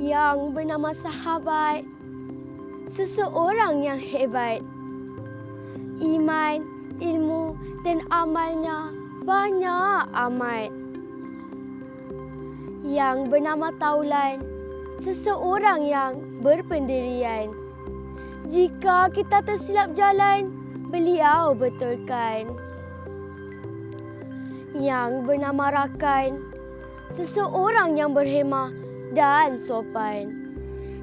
yang bernama sahabat. Seseorang yang hebat. Iman, ilmu dan amalnya banyak amat. Yang bernama Taulan, seseorang yang berpendirian. Jika kita tersilap jalan, beliau betulkan. Yang bernama Rakan, seseorang yang berhemah dan sopan.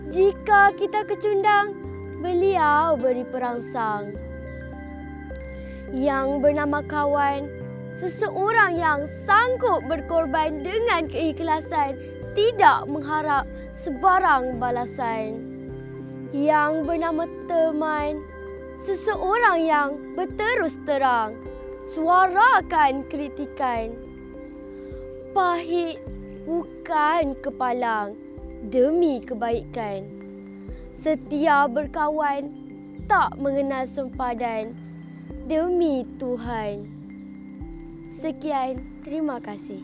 Jika kita kecundang, beliau beri perangsang. Yang bernama Kawan, seseorang yang sanggup berkorban dengan keikhlasan, tidak mengharap sebarang balasan. Yang bernama Teman, seseorang yang berterus terang, suarakan kritikan. Pahit bukan kepalang demi kebaikan. Setia berkawan tak mengenal sempadan demi Tuhan. Sekian, terima kasih.